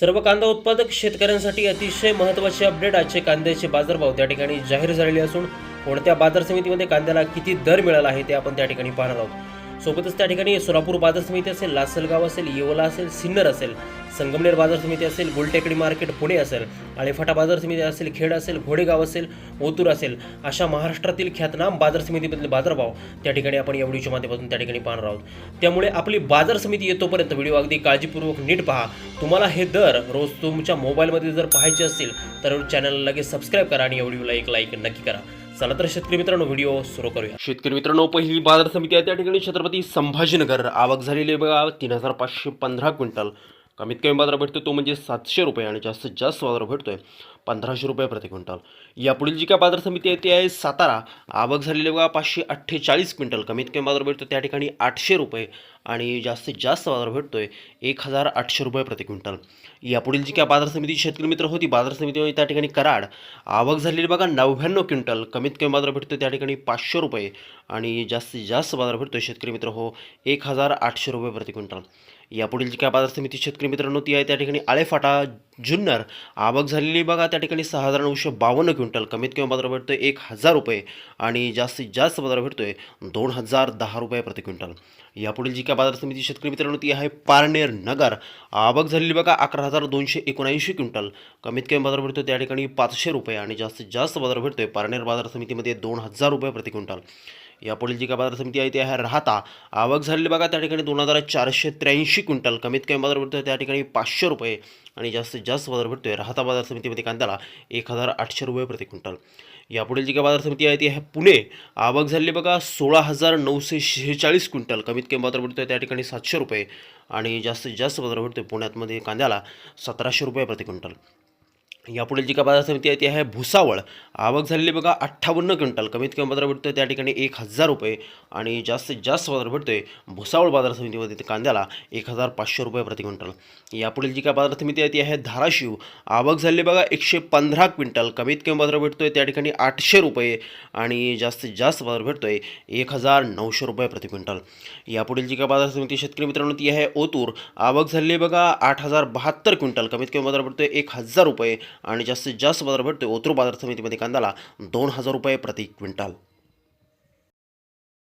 सर्व कांदा उत्पादक शेतकऱ्यांसाठी अतिशय महत्त्वाचे अपडेट. आजचे कांद्याचे बाजारभाव त्या ठिकाणी जाहीर झालेले असून कोणत्या बाजार समितीमध्ये कांद्याला किती दर मिळाला आहे ते आपण त्या ठिकाणी पाहणार आहोत. सोबतच त्या ठिकाणी सोलापूर बाजार समिती असेल लासलगाव असेल येवला असेल सिन्नर असेल संगमनेर बाजार समिती असेल गुलटेकडी मार्केट पुणे असेल आळेफाटा बाजार समिती असेल खेड असेल घोडेगाव असेल ओतूर असेल अशा महाराष्ट्रातील ख्यातनाम बाजार समितीमधले बाजारभाव त्या ठिकाणी आपण या व्हिडिओच्या माध्यमातून त्या ठिकाणी पाहणार आहोत. त्यामुळे आपली बाजार समिती येतोपर्यंत व्हिडिओ अगदी काळजीपूर्वक नीट पहा. तुम्हाला हे दर रोज तुमच्या मोबाईलमध्ये जर पाहायचे असतील तर चॅनलला लगेच सबस्क्राईब करा आणि या व्हिडिओला एक लाईक नक्की करा. चला तर शेतकरी मित्रांनो व्हिडिओ सुरू करूया. शेतकरी मित्रांनो पहिली बाजार समिती आहे त्या ठिकाणी छत्रपती संभाजीनगर. आवक झालेली बघा तीन हजार पाचशे पंधरा क्विंटल. कमीत कमी बाजार भेटतो तो म्हणजे सातशे रुपये आणि जास्तीत जास्त बाजार भेटतोय पंधराशे रुपये प्रति क्विंटल. यापुढील जी काय बाजार समिती आहे ती आहे सातारा. आवक झालेली बघा पाचशे अठ्ठेचाळीस क्विंटल. कमीत कमी बाजार भेटतो त्या ठिकाणी आठशे रुपये आणि जास्तीत जास्त बाजार भेटतोय एक हजार आठशे रुपये प्रति क्विंटल. यापुढील जी काय बाजार समिती शेतकरी मित्र होती बाजार समिती त्या ठिकाणी कराड. आवक झालेली बघा नव्याण्णव क्विंटल. कमीत कमी बाजार भेटतो त्या ठिकाणी पाचशे रुपये आणि जास्तीत जास्त बाजार भेटतो शेतकरी मित्र हो एक हजार आठशे रुपये प्रति क्विंटल. यापुढील जी काय बाजार समिती शेतकरी मित्रांनो ती आहे त्या ठिकाणी आळेफाटा जुन्नर आवक झालेली बघा त्या ठिकाणी सहा हजार नऊशे बावन्न क्विंटल. कमीत कमी बाजार भेटतो आहे एक हजार रुपये आणि जास्तीत जास्त बाजार भेटतो आहे दोन हजार दहा रुपये प्रति क्विंटल. यापुढील जी काय बाजार समिती शेतकरी मित्रांनो ती आहे पारनेर नगर. आवक झालेली बघा अकरा हजार दोनशे एकोणऐंशी क्विंटल. कमीत कमी बाजार भेटतो त्या ठिकाणी पाचशे रुपये आणि जास्तीत जास्त बाजार भेटतो आहे पारनेर बाजार समितीमध्ये दोन हजार रुपये प्रति क्विंटल. यापुढील जी काय बाजार समिती आहे ती आहे राहता. आवक झालेली बघा त्या ठिकाणी दोन हजार चारशे त्र्याऐंशी क्विंटल. कमीत कमी बाजार भेटतो त्या ठिकाणी पाचशे रुपये. आणि जास्तीत जास्त बाजार आहे राहता बाजार समितीमध्ये कांद्याला एक हजार आठशे रुपये प्रति क्विंटल. यापुढील जी काय बाजार समिती आहे ती आहे पुणे. आवक झालेली बघा सोळा हजार नऊशे शेहेचाळीस क्विंटल. कमीत कमी बाजार भेटतोय त्या ठिकाणी सातशे रुपये. आणि जास्तीत जास्त बाजार आहे पुण्यातमध्ये कांद्याला सतराशे रुपये प्रति क्विंटल. यापुढील जी काय बाजार समिती आहे ती आहे भुसावळ. आवक झालेली बघा अठ्ठावन्न क्विंटल. कमीत कमी बाजार भेटतोय त्या ठिकाणी एक हजार रुपये. आणि जास्तीत जास्त बाजार भेटतोय भुसावळ बाजार समितीमध्ये कांद्याला एक हजार पाचशे रुपये प्रति क्विंटल. यापुढील जी काय बाजार समिती आहे ती आहे धाराशिव. आवक झालेली बघा एकशे पंधरा क्विंटल. कमीत कमी बाजार भेटतोय त्या ठिकाणी आठशे रुपये. आणि जास्तीत जास्त बाजार भेटतोय एक हजार नऊशे रुपये प्रति क्विंटल. यापुढील जी काय बाजार समिती शेतकरी मित्रांनो ती आहे ओतूर. आवक झालेली बघा आठ हजार बहात्तर क्विंटल. कमीत कमी बाजार भेटतोय एक हजार रुपये. आणि जास्तीत जास्त बाजार भेटतो ओतूर बाजार समितीमध्ये कांद्याला दोन हजार रुपये प्रति क्विंटल.